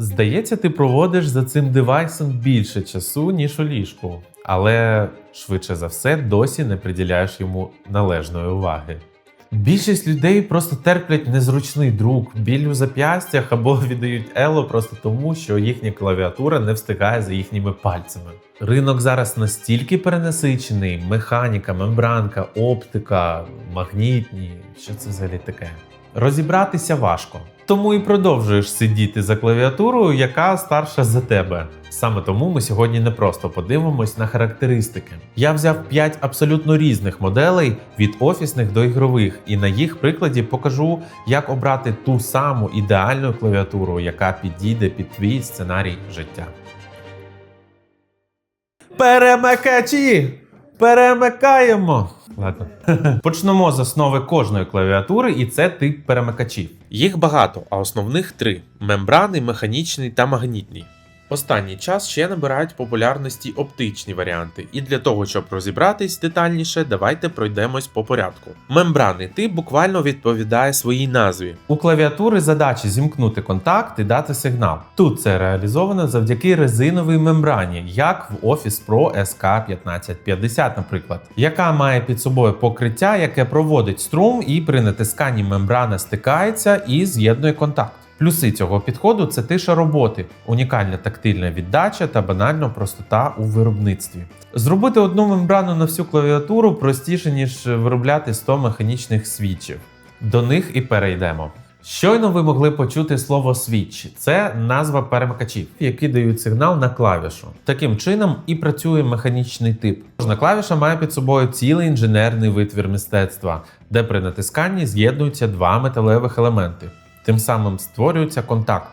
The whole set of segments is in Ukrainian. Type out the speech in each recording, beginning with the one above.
Здається, ти проводиш за цим девайсом більше часу, ніж у ліжку, але швидше за все досі не приділяєш йому належної уваги. Більшість людей просто терплять незручний друк, біль у зап'ястях або віддають ело просто тому, що їхня клавіатура не встигає за їхніми пальцями. Ринок зараз настільки перенасичений: механіка, мембранка, оптика, магнітні. Що це взагалі таке? Розібратися важко. Тому і продовжуєш сидіти за клавіатурою, яка старша за тебе. Саме тому ми сьогодні не просто подивимось на характеристики. Я взяв 5 абсолютно різних моделей від офісних до ігрових, і на їх прикладі покажу, як обрати ту саму ідеальну клавіатуру, яка підійде під твій сценарій життя. Перемикачі! Перемикаємо! Ладно. Почнемо з основи кожної клавіатури, і це тип перемикачів. Їх багато, а основних три: мембрани, механічний та магнітний. Останній час ще набирають популярності оптичні варіанти, і для того, щоб розібратись детальніше, давайте пройдемось по порядку. Мембранний тип буквально відповідає своїй назві. У клавіатури задача зімкнути контакт і дати сигнал. Тут це реалізовано завдяки резиновій мембрані, як в Office Pro SK1550, наприклад, яка має під собою покриття, яке проводить струм, і при натисканні мембрана стикається і з'єднує контакт. Плюси цього підходу це тиша роботи, унікальна тактильна віддача та банально простота у виробництві. Зробити одну мембрану на всю клавіатуру простіше, ніж виробляти 100 механічних свічів. До них і перейдемо. Щойно ви могли почути слово свіч. Це назва перемикачів, які дають сигнал на клавішу. Таким чином і працює механічний тип. Кожна клавіша має під собою цілий інженерний витвір мистецтва, де при натисканні з'єднуються два металевих елементи. Тим самим створюється контакт.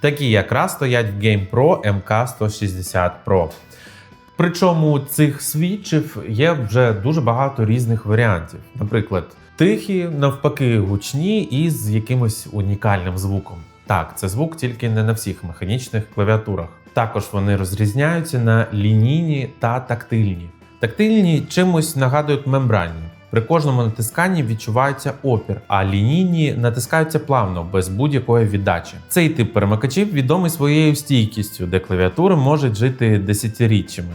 Такі якраз стоять в GamePro MK160 Pro. Причому цих свічів є вже дуже багато різних варіантів. Наприклад, тихі, навпаки, гучні і з якимось унікальним звуком. Так, це звук тільки не на всіх механічних клавіатурах. Також вони розрізняються на лінійні та тактильні. Тактильні чимось нагадують мембранні. При кожному натисканні відчувається опір, а лінійні натискаються плавно, без будь-якої віддачі. Цей тип перемикачів відомий своєю стійкістю, де клавіатури можуть жити десятиріччями,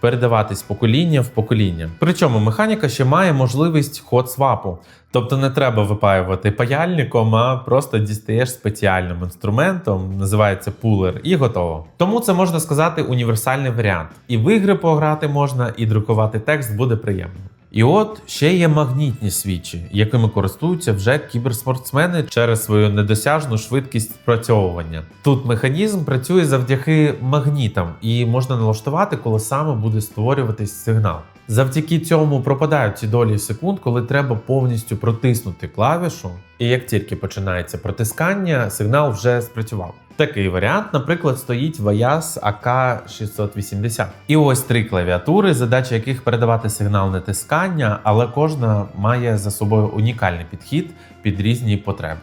передаватись покоління в покоління. Причому механіка ще має можливість ход-свапу, тобто не треба випаювати паяльником, а просто дістаєш спеціальним інструментом, називається пулер, і готово. Тому це можна сказати універсальний варіант. І в ігри пограти можна, і друкувати текст буде приємно. І от ще є магнітні свічі, якими користуються вже кіберспортсмени через свою недосяжну швидкість спрацьовування. Тут механізм працює завдяки магнітам, і можна налаштувати, коли саме буде створюватись сигнал. Завдяки цьому пропадають ці долі секунд, коли треба повністю протиснути клавішу, і як тільки починається протискання, сигнал вже спрацював. Такий варіант, наприклад, стоїть в AK680. І ось три клавіатури, задача яких передавати сигнал натискання, але кожна має за собою унікальний підхід під різні потреби.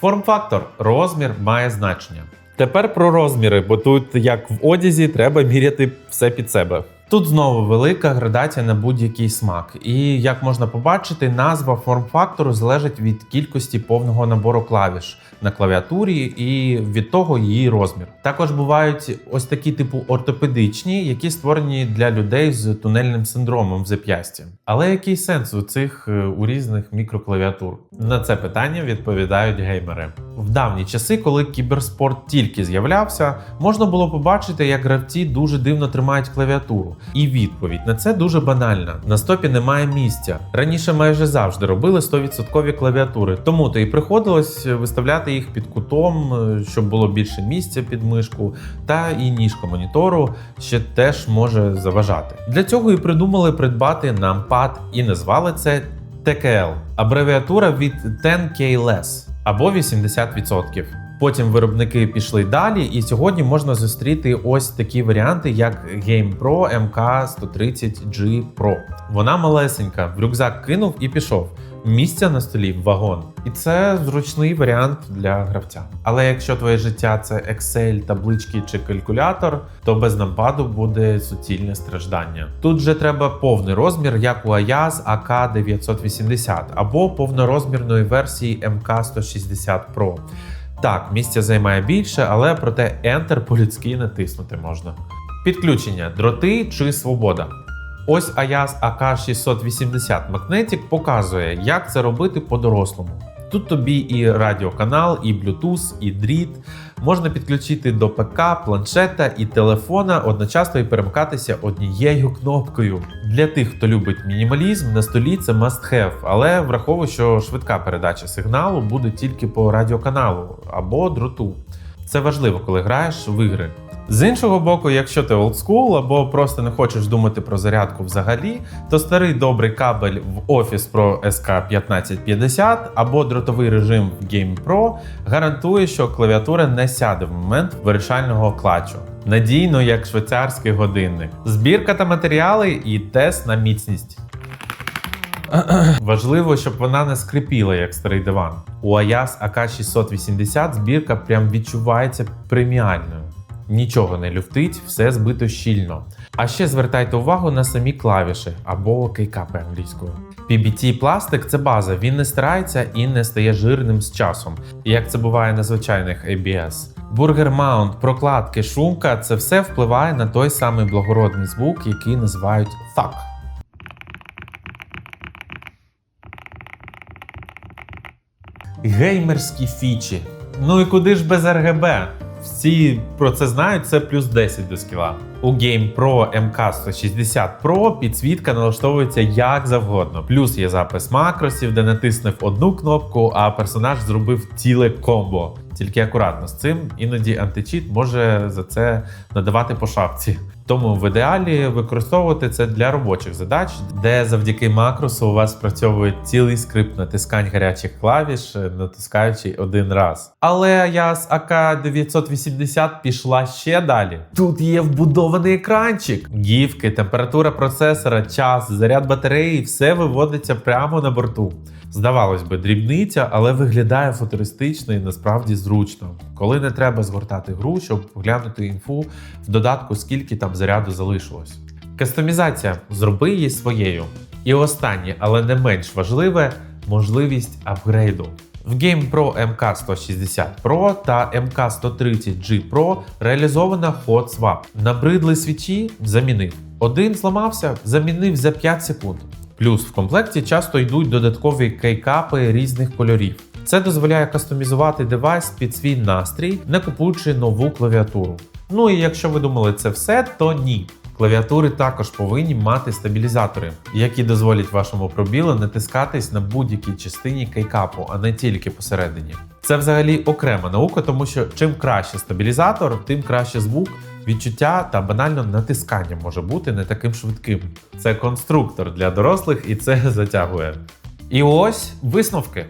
Форм-фактор розмір має значення. Тепер про розміри, бо тут, як в одязі, треба міряти все під себе. Тут знову велика градація на будь-який смак, і як можна побачити, назва форм-фактору залежить від кількості повного набору клавіш на клавіатурі і від того її розмір. Також бувають ось такі типу ортопедичні, які створені для людей з тунельним синдромом в зап'ясті. Але який сенс у цих е, у різних мікроклавіатур? На це питання відповідають геймери. В давні часи, коли кіберспорт тільки з'являвся, можна було побачити, як гравці дуже дивно тримають клавіатуру. І відповідь на це дуже банальна: на стопі немає місця. Раніше майже завжди робили 100% клавіатури, тому то і приходилось виставляти їх під кутом, е, щоб було більше місця під мишку, та і ніжка монітору ще теж може заважати. Для цього і придумали придбати нампад і назвали це TKL, абревіатура від 10K Less або 80%. Потім виробники пішли далі, і сьогодні можна зустріти ось такі варіанти, як GamePro MK130G Pro. Вона малесенька, в рюкзак кинув і пішов. Місця на столі вагон. І це зручний варіант для гравця. Але якщо твоє життя це Excel, таблички чи калькулятор, то без нападу буде суцільне страждання. Тут же треба повний розмір, як у AYAS AK980 або повнорозмірної версії MK160 Pro. Так, місця займає більше, але проте Enter по-людськи натиснути можна. Підключення, дроти чи свобода. Ось Ayaz AK680 Magnetic показує, як це робити по-дорослому. Тут тобі і радіоканал, і Bluetooth, і дріт. Можна підключити до ПК, планшета і телефона одночасно і перемикатися однією кнопкою. Для тих, хто любить мінімалізм, на столі це must have, але враховуй, що швидка передача сигналу буде тільки по радіоканалу або дроту. Це важливо, коли граєш в ігри. З іншого боку, якщо ти олдскул або просто не хочеш думати про зарядку взагалі, то старий добрий кабель в Office Pro SK1550 або дротовий режим в Game Pro гарантує, що клавіатура не сяде в момент вирішального клатчу. Надійно, як швейцарський годинник. Збірка та матеріали і тест на міцність. Важливо, щоб вона не скрипіла, як старий диван. У Ayaz AK680 збірка прям відчувається преміальною. Нічого не люфтить, все збито щільно. А ще звертайте увагу на самі клавіші або кейкапи англійською. PBT пластик це база, він не стирається і не стає жирним з часом, як це буває на звичайних ABS. Бургер маунт, прокладки, шумка це все впливає на той самий благородний звук, який називають thug. Геймерські фічі. Ну і куди ж без RGB? Всі про це знають, це плюс 10 до скіла. У Game Pro MK160 Pro підсвітка налаштовується як завгодно. Плюс є запис макросів, де натиснув одну кнопку, а персонаж зробив ціле комбо. Тільки акуратно з цим, іноді античіт може за це надавати по шапці. Тому в ідеалі використовувати це для робочих задач, де завдяки макросу у вас спрацьовує цілий скрипт натискань гарячих клавіш, натискаючи один раз. Але я з АК980 пішла ще далі. Тут є вбудований екранчик, гівки, температура процесора, час, заряд батареї, все виводиться прямо на борту. Здавалось би, дрібниця, але виглядає футуристично і насправді зручно, коли не треба згортати гру, щоб поглянути інфу в додатку, скільки там заряду залишилось. Кастомізація зроби її своєю. І останнє, але не менш важливе можливість апгрейду. В Game Pro MK160 Pro та MK130G Pro реалізована Hot Swap. Набридли свічі замінив. Один зламався, замінив за 5 секунд. Плюс в комплекті часто йдуть додаткові кейкапи різних кольорів. Це дозволяє кастомізувати девайс під свій настрій, не купуючи нову клавіатуру. Ну і якщо ви думали це все, то ні. Клавіатури також повинні мати стабілізатори, які дозволять вашому пробілу натискатись на будь-якій частині кейкапу, а не тільки посередині. Це взагалі окрема наука, тому що чим краще стабілізатор, тим краще звук, відчуття та банально натискання може бути не таким швидким. Це конструктор для дорослих і це затягує. І ось висновки.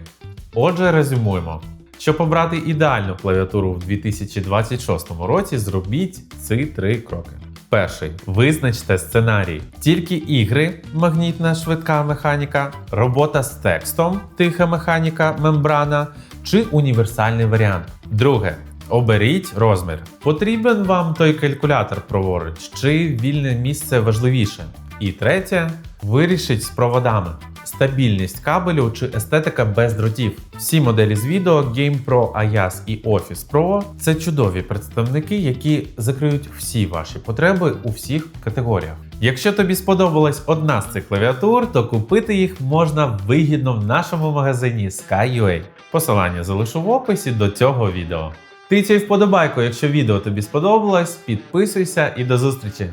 Отже, резюмуємо. Щоб обрати ідеальну клавіатуру в 2026 році, зробіть ці три кроки. Перший визначте сценарій. Тільки ігри, магнітна швидка механіка, робота з текстом, тиха механіка, мембрана чи універсальний варіант. Друге. Оберіть розмір. Потрібен вам той калькулятор праворуч, чи вільне місце важливіше. І третє вирішіть з проводами. Стабільність кабелю чи естетика без дротів. Всі моделі з відео Game Pro, Ayaz і Office Pro це чудові представники, які закриють всі ваші потреби у всіх категоріях. Якщо тобі сподобалась одна з цих клавіатур, то купити їх можна вигідно в нашому магазині Sky.ua. Посилання залишу в описі до цього відео. Тицяй вподобайку, якщо відео тобі сподобалось, підписуйся і до зустрічі!